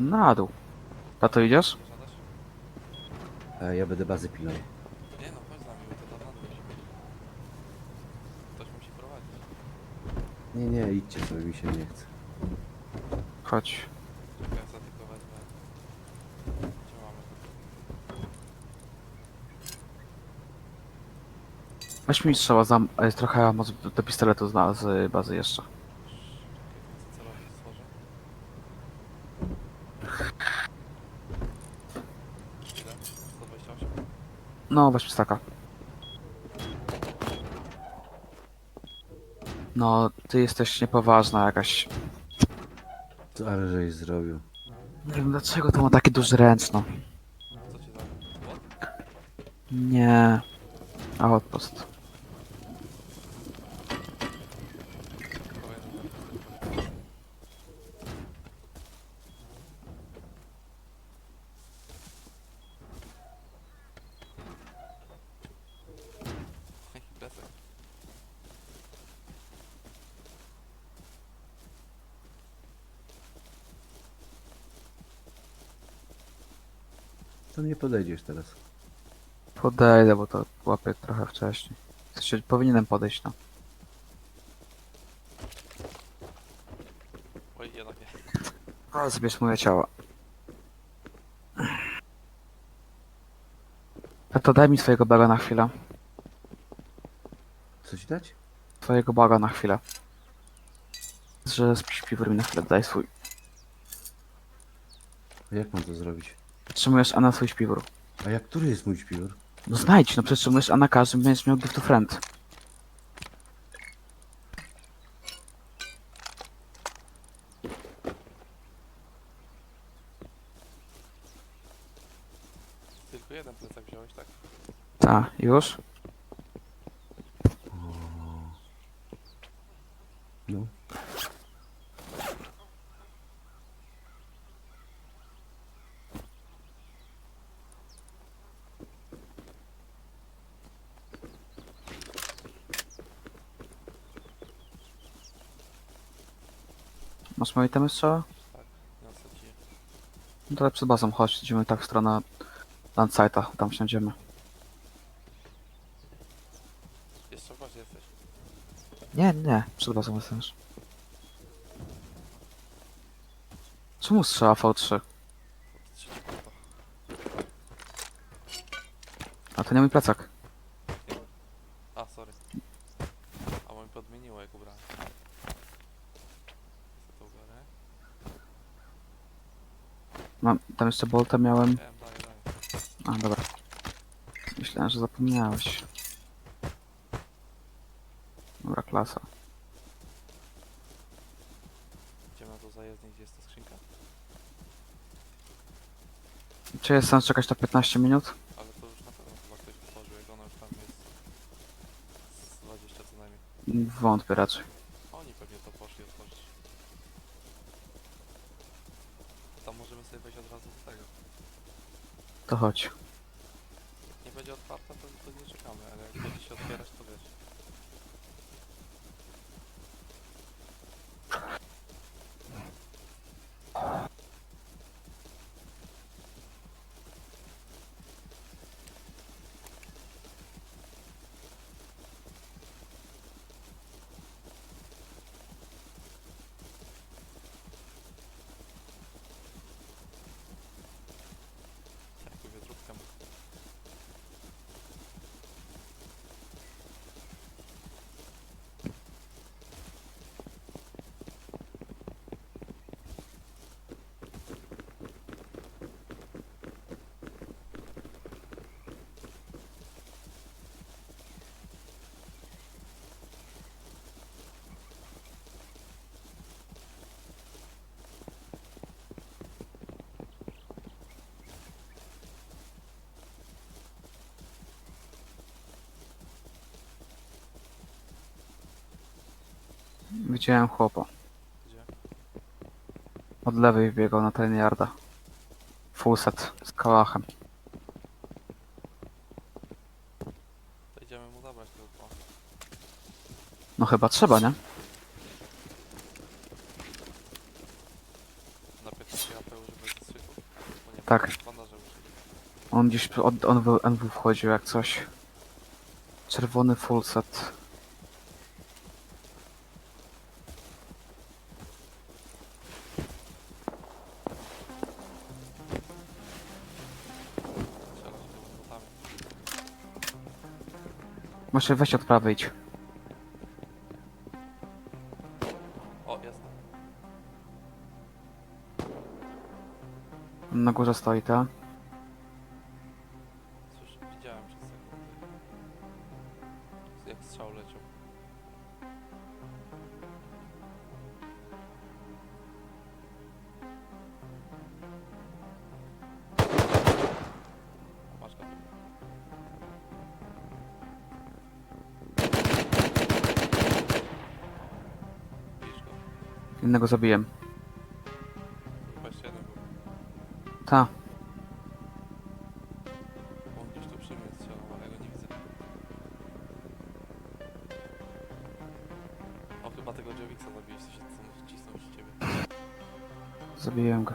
Na dół. A to idziesz? Żadasz? A ja będę bazy pilnował. Nie no, chodź z nami, bo to tam na dół musimy iść. Ktoś musi prowadzić. Nie, nie, idźcie sobie, mi się nie chce. Chodź. Czekaj, sobie tylko wezmę. Gdzie mamy? Weź mi strzała za... e, trochę do pistoletu z, z bazy jeszcze. Czekaj, co celownik stworzę. Ile? 128? No, weź pistaka. No, ty jesteś niepoważna jakaś. Co, ale żeś zrobił. Nie wiem dlaczego to ma taki duży ręcz, no. Co ci zabił? Bot? Nie. Outpost. Kolejny Jaki plecak? To nie podejdziesz teraz. Podejdę, bo to łapię trochę wcześniej. Sensie, powinienem podejść, no. Oj, jednak nie. O, zbierz moje ciało. A to daj mi swojego baga na chwilę. Co ci dać? Twojego baga na chwilę. Że śpiwór mi na chwilę, daj swój. A jak mam to zrobić? Przytrzymujesz A na swój śpiwór. A jak, który jest mój śpiwór? No znajdź, no przytrzymujesz A na każdym, będziesz miał gift to friend. Tylko jeden plecak wziąłeś, tak? Ta, już? No. Masz moje itemy strzała? Tak, ci. je. No to przed bazą chodź, idziemy tak w stronę Landsite'a, tam wsiądziemy. Jeszcze w bazie jesteś. Nie, nie, przed bazą jestem już. Czemu strzała V3? Trzeci kąto. A to nie mój plecak. A, sorry. A bo mi podmieniło jak ubrałem. Ja to ubiorę. Mam, tam jeszcze bolta miałem. Daję, daję. A, dobra. Myślałem, że zapomniałeś. Dobra, klasa. Idziemy na to zajezdnie, gdzie jest ta skrzynka. Czy jest sens czekać na 15 minut? Ale to już na pewno chyba ktoś otworzył, jak ona już tam jest z 20 co najmniej. Wątpię raczej. Oni pewnie to poszli otworzyć. Tam możemy sobie wejść od razu do tego. To chodź. Nie będzie otwarta, to, to nie czekamy, ale jak będzie się otwierać, to wiesz. Widziałem chłopa. Gdzie? Od lewej biegał na ten yarda. Full set z kałachem. To idziemy mu zabrać tego koła. No chyba trzeba, nie? Na 15 AP używać Tak, on gdzieś od on, w- NW wchodził jak coś. Czerwony full Może weź od prawej idź. O, jest. Na górze stoi, ta. Innego zabiłem. Ta. On gdzieś tu przy mnie strzelał, ale ja go nie widzę. O, chyba tego Jowixa zabiłeś, co się wcisnął ciebie. Zabiłem go.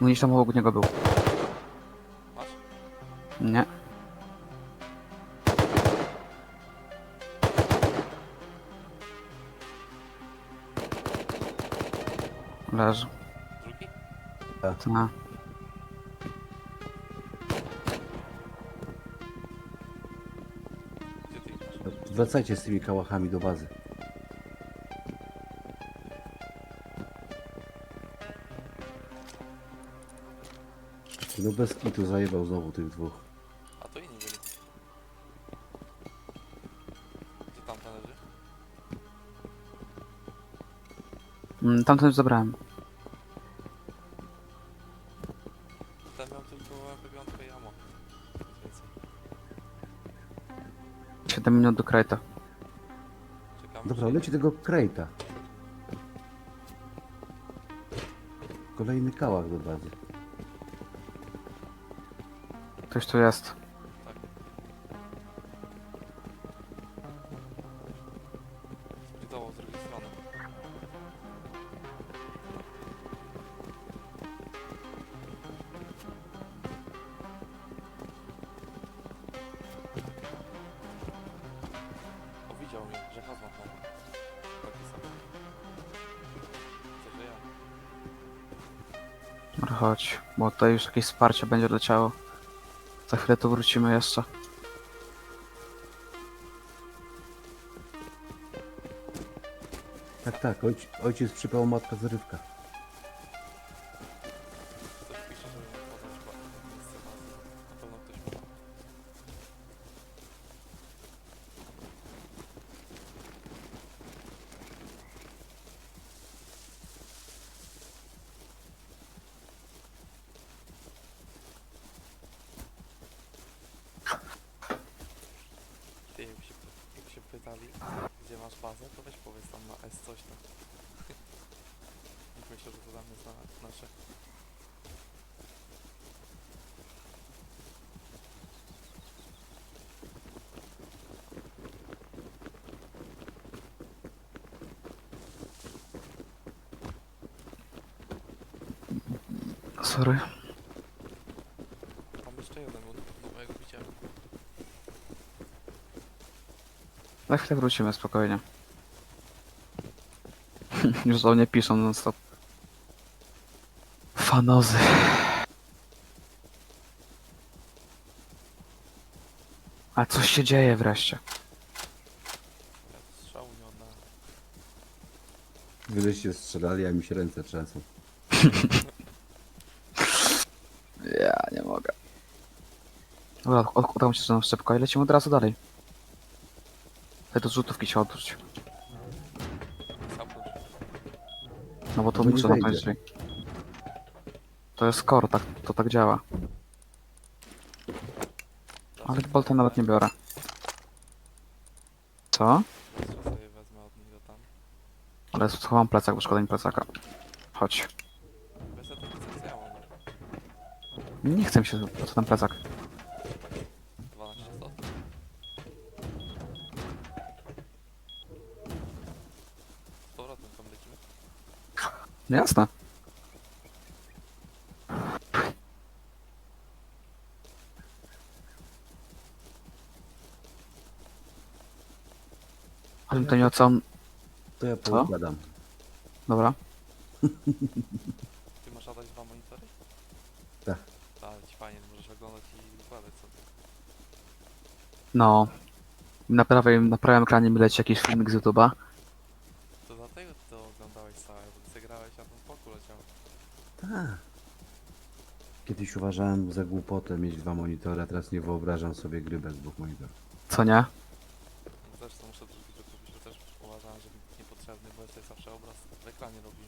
No gdzieś tam obok niego był. Masz? Nie. Leży. Drugi? Ta. Gdzie ty idziesz? Wracajcie z tymi kałachami do bazy. No bez kitu zajebał znowu tych dwóch. A to inni byli. Gdzie tamten leży? Mm, Tamten już zabrałem. 7 minut do krajta. Czekamy. Dobra, czy- leci tego krejta. Kolejny kałach do bazy. Ktoś tu jest. Chodź, bo tutaj już jakieś wsparcie będzie leciało. Za chwilę tu wrócimy jeszcze. Tak, tak, ojc, ojciec przypał matka zrywka. Pytali, gdzie masz bazę, to weź powiedz tam na S coś tam. Myślał, że to tam jest na nasze. Sorry. Tam jeszcze jeden, bo no, ja go widziałem. Za chwilę wrócimy spokojnie. Już do mnie piszą non stop. Fanozy. A coś się dzieje wreszcie. Oddałem. Wyleście strzelali, a mi się ręce trzęsą. Ja nie mogę. Dobra, od- udało mi się że szybko i lecimy od razu dalej. Te do zrzutówki się odwróć. No bo to To nie muszę wejdzie. To jest core, tak, to tak działa. Ale bolta nawet nie biorę. Co? Jeszcze sobie wezmę od niego tam. Ale schowam plecak, bo szkoda mi plecaka. Chodź. Bez tego co ja mam. Nie chcę mi się, po co tam plecak? 12 stot. Z powrotem tam lecimy. No jasne. Ale to nie o co... To ja poukładam. Dobra. Ty masz dać dwa monitory? Tak. Ale ci fajnie, możesz oglądać i układać sobie. No. Na prawym, na prawym ekranie mi leci jakiś filmik z YouTube'a. Tak. Kiedyś uważałem za głupotę mieć dwa monitory, a teraz nie wyobrażam sobie gry bez dwóch monitorów. Co nie? No też to muszę drugi to kupić, bo też uważałem, że niepotrzebny, bo jest zawsze obraz w ekranie robił.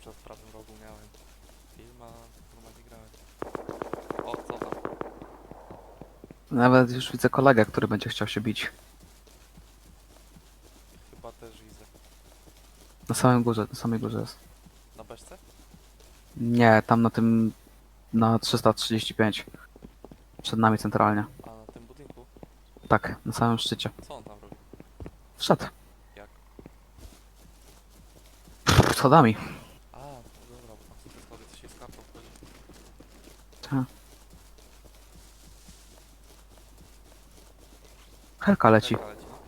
Przed prawym rogu miałem film, a normalnie grałem. O, co tam? Nawet już widzę kolegę, który będzie chciał się bić. Chyba też widzę. Na samym górze, na samej górze jest. Nie, tam na tym... Na 335. Przed nami centralnie. A na tym budynku? Tak, na samym szczycie. Co on tam robi? Wszedł. Jak? Schodami. A, no dobra, bo tam są te schody, to się z kartą wchodzi. Tak. Helka leci. Helka leci, no.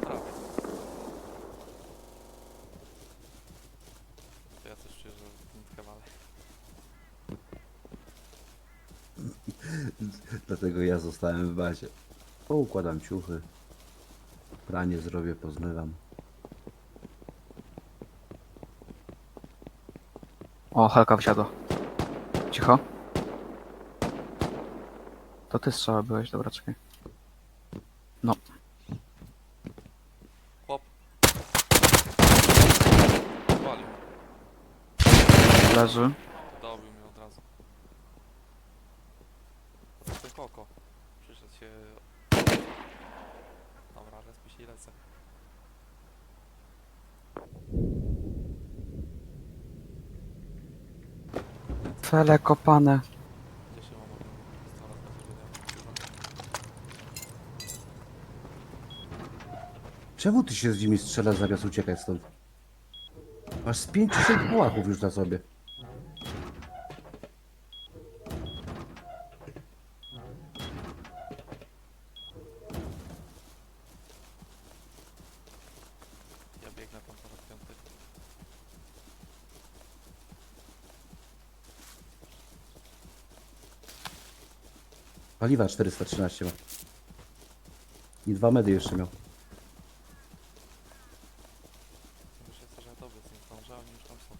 Prawie. To ja też czuję, że nitkę walę. Zostałem w bazie. Poukładam ciuchy. Pranie zrobię, pozmywam. O, Helka wysiadła. Cicho. To ty strzała byłeś, dobra, czekaj. No, Chłop. Walił. leży. Dobił mnie od razu. Ten koko. Przyszedł się... Dobra, respi się i lecę. Fele kopane. Czemu ty się z nimi strzelasz zamiast uciekać stąd? Masz z 5 czy 6 bułaków już na sobie. Ja biegnę tam po raz piąty. Paliwa 413 ma. I dwa medy jeszcze miał. Już jest też na tobie, nie zdążę, oni już tam są.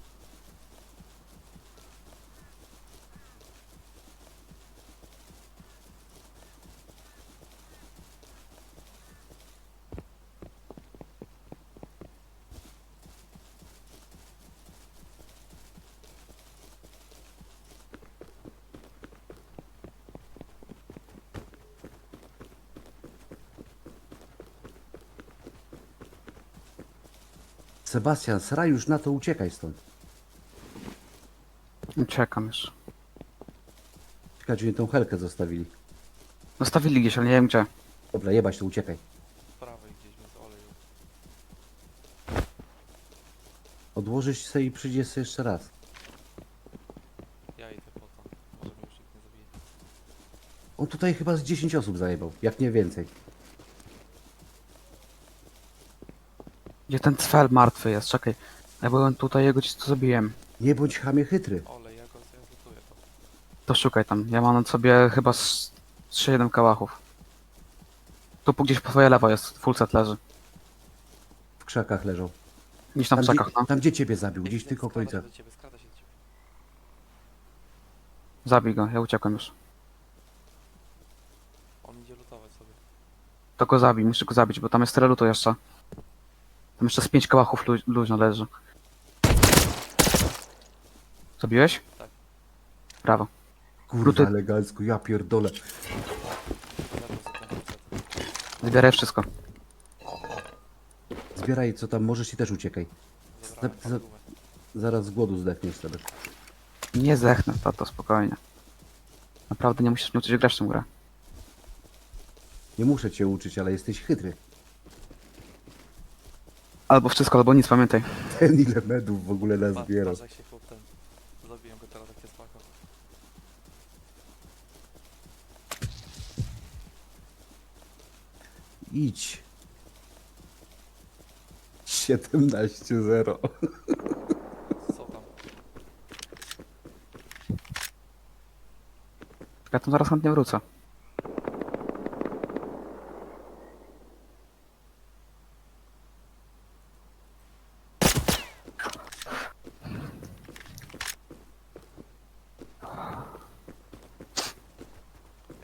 Sebastian, sra już na to uciekaj stąd. Czekam już. Czy nie tą helkę zostawili. Zostawili gdzieś, ale nie wiem gdzie. Dobra, jebać to uciekaj. Z prawej gdzieś, więc olej. Odłożysz sobie i przyjdziesz sobie jeszcze raz. Ja idę po to. Może mnie już nikt nie zabije. On tutaj chyba z 10 osób zajebał, jak nie więcej. Gdzie ten cfel martwy jest, czekaj. Ja byłem tutaj, jego gdzieś to zabiłem. Nie bądź chamie chytry. Olej, ja go zlutuję to. Szukaj tam. Ja mam na sobie chyba z 3-7 kałachów. Tu po- gdzieś po twoje lewo jest, full set leży. W krzakach leżą. Gdzieś tam w gdzie, czakach, no. tam gdzie ciebie zabił, gdzieś tylko w skrada się okolicach. do ciebie, skrada się do ciebie. Zabij go, ja uciekłem już. On idzie lutować sobie. To go zabij, muszę go zabić, bo tam jest tyle lutu jeszcze. Tam jeszcze z 5 kałachów lu luźno leży. Zabiłeś? Tak. Brawo. Kurwa, Luty- elegancko, ja pierdolę. Zbieraj wszystko. Zbieraj co tam możesz i też uciekaj. Zabrałem Za-. Zaraz z głodu zdechniesz sobie. Nie zdechnę, tato, spokojnie. Naprawdę nie musisz mnie uczyć grać w tę grę. Nie muszę cię uczyć, ale jesteś chytry. Albo wszystko, albo nic, pamiętaj. Ten ile medów w ogóle Pa- nazbierał. Patrz jak się chłop ten... Zabiłem go teraz, jak jest. Idź. 17-0. Co tam? Ja tam zaraz chętnie wrócę.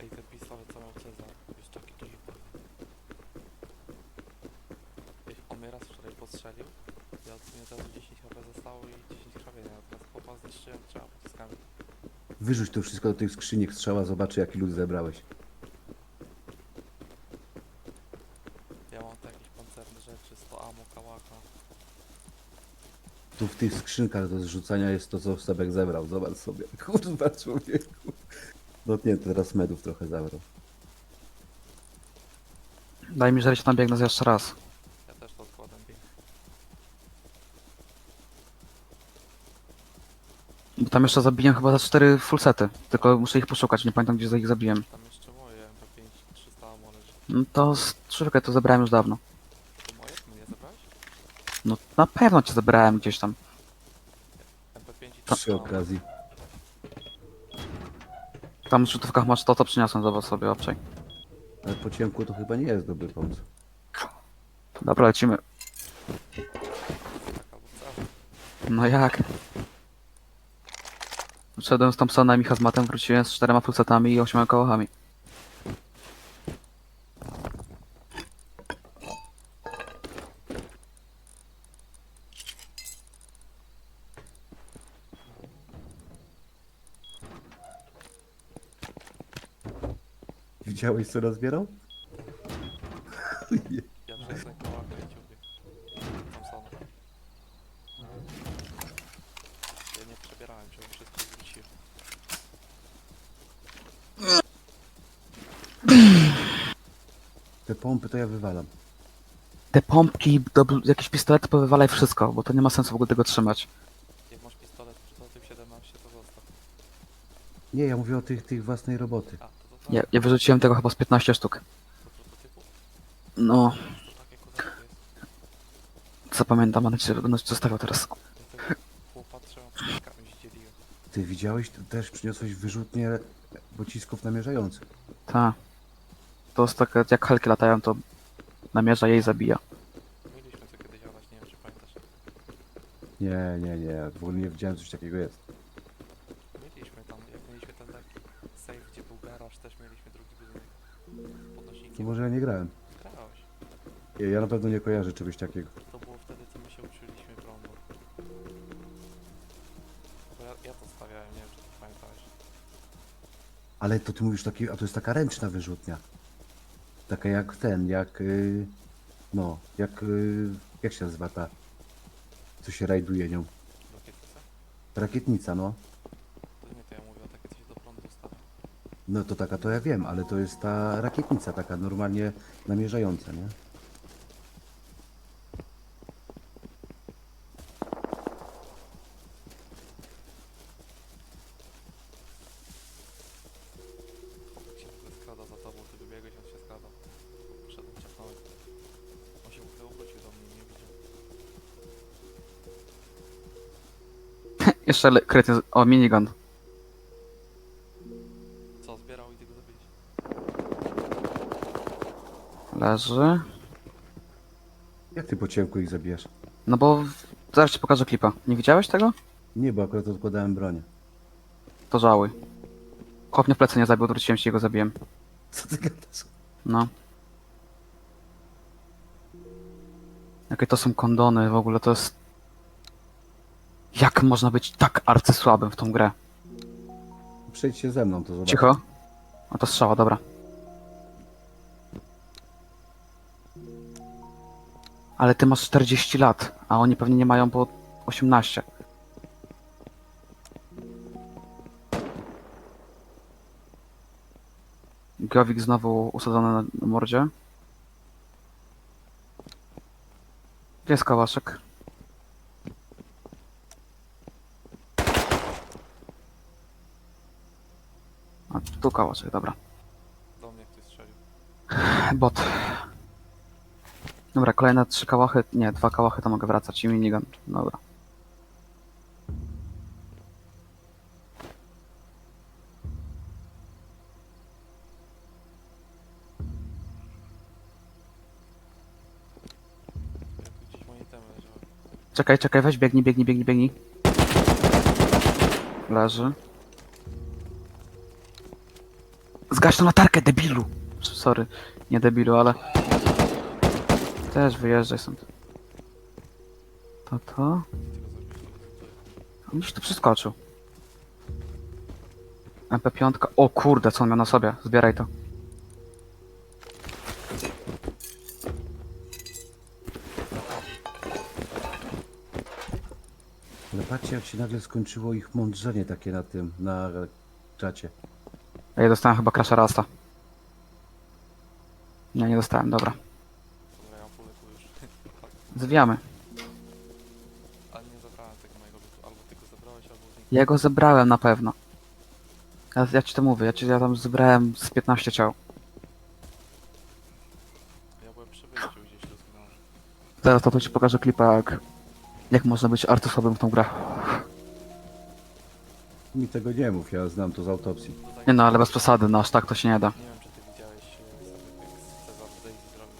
Ej, ten pistolet co miał Cezar, jest taki dziwny. Ej, On mnie raz wczoraj postrzelił. Ja od mnie teraz 10 HP zostało i 10 krwawienia. Teraz chłopa zniszczyłem trzema pociskami. Wyrzuć to wszystko do tych skrzyniek strzała, zobaczy jaki lud zebrałeś. Ja mam tu jakieś pancerne rzeczy, 100 ammo, kałaka. Tu w tych skrzynkach do zrzucania jest to, co Sebek zebrał. Zobacz sobie. Kurwa, człowieku. No nie, teraz medów trochę zabrał. Daj mi, że się tam biegnę jeszcze raz. Ja też to odkładam bieg. Bo tam jeszcze zabiłem chyba za cztery full sety. Tylko muszę ich poszukać, nie pamiętam gdzie za ich zabiłem. Tam jeszcze moje MP5 300 ammo leży. No to z to zebrałem już dawno. To moje? Mnie zabrałeś? No na pewno cię zebrałem gdzieś tam. MP5 i Przy 300 ammo. okazji. Tam w rzutówkach masz to, co przyniosłem, zobacz sobie, obczaj. Ale po ciemku to chyba nie jest dobry pomysł. Dobra, lecimy. No jak? Wszedłem z Thompsonem i hazmatem, wróciłem z czterema fullsetami i ośmioma kołachami. Widziałeś co rozbierał? Ja wziąłem ten kałaka i ciągnie. Thompsona. Ja nie przebierałem się, wszystko zwróciłem. Te pompy to ja wywalam. Te pompki, dob- jakieś pistolety powywalaj wszystko, bo to nie ma sensu w ogóle tego trzymać. Jak masz pistolet prototyp 17, to zostaw. Nie, ja mówię o tych, tych własnej roboty. A, to to tak, Ja, ja wyrzuciłem tego chyba z 15 sztuk. do prototypu? No, takie jest. zapamiętam, ale ci będę ci zostawiał teraz. Ja tego chłopa trzema pociskami zdzieliłem. Ty widziałeś, tu też przyniosłeś wyrzutnie pocisków namierzających. Ta. To jest takie, jak helki latają, to namierza jej zabija. Mieliśmy to kiedyś olać, nie wiem czy pamiętasz. Nie, nie, nie, w ogóle nie wiedziałem, że coś takiego jest. Mieliśmy tam, jak mieliśmy ten taki safe, gdzie był garaż, też mieliśmy drugi budynek. Z To podnośnikiem. może ja nie grałem. Grałeś. Ja, ja na pewno nie kojarzę czegoś takiego. Ale to ty mówisz taki, a to jest taka ręczna wyrzutnia. Taka jak ten, jak, y, no, jak, y, jak się nazywa ta, co się rajduje nią? Do kietce? Rakietnica, no. To nie, to ja mówię takie, co się do prądu stawia. No to taka to ja wiem, ale to jest ta rakietnica taka normalnie namierzająca, nie? Jeszcze le- kretyn, o minigun. Co, zbierał i ty go zabiłeś? Leży. Jak ty po ciemku ich zabijasz? No bo w- zaraz ci pokażę klipa. Nie widziałeś tego? Nie, bo akurat odkładałem broń. To żałuj. Chłop mnie w plecy nie zabił, odwróciłem się i go zabiłem. Co ty gadasz? No. Jakie to są kondony w ogóle, to jest... Jak można być tak arcysłabym w tą grę? Przejdź się ze mną, to zobacz. Cicho. A to strzała, dobra. Ale ty masz 40 lat, a oni pewnie nie mają po 18. Gowik znowu usadzony na na mordzie. Gdzie jest kałaszek? A, tu kałaszek, dobra. Do mnie ktoś strzelił. Bot. Dobra, kolejne trzy kałachy, nie, dwa kałachy to mogę wracać i minigun. Dobra. Ja tu gdzieś moje temy leżały. Czekaj, czekaj, weź biegnij, biegnij, biegnij, biegnij. Leży. Zgaś tą latarkę, debilu! Sorry, nie debilu, ale... Też wyjeżdżaj stąd. To to? On gdzieś tu przeskoczył. MP5. O kurde, co on miał na sobie? Zbieraj to. Ale patrzcie, jak się nagle skończyło ich mądrzenie takie na tym, na czacie. Ja dostałem chyba Crasha Rasta. Nie, nie dostałem, dobra. Dobra, ja mam już. Zwijamy. Ale nie zabrałem tego mojego lutu. Albo ty go zabrałeś, albo. Ja go zebrałem na pewno. Ja, ja ci to mówię, ja, ci, ja tam zebrałem z 15 ciał. Ja byłem przy wyjściu gdzieś tu zginąłem. Zaraz to, to ci pokażę klipa, jak, jak można być artysowym w tą grę. Mi tego nie mów, ja znam to z autopsji. Nie no, ale bez przesady, no aż tak to się nie da. Nie wiem, czy ty widziałeś e, jak Cezar z Daisy zrobił.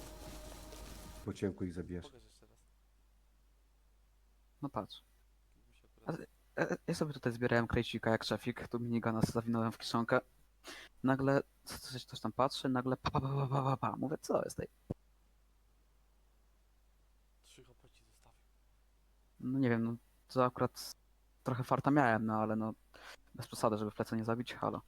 Po ciemku ich zabijesz. Pokaż jeszcze raz. No patrz. E, e, Ja sobie tutaj zbierałem krejcika jak szefik, tu minigana sobie zawinąłem w kieszonkę. Nagle coś, coś tam patrzę, nagle pa pa pa pa pa pa pa. Mówię, co jest tej? Trzy HP ci zostawił. No nie wiem, no to akurat trochę farta miałem, no ale no bez przesady, żeby w plecy nie zabić, halo.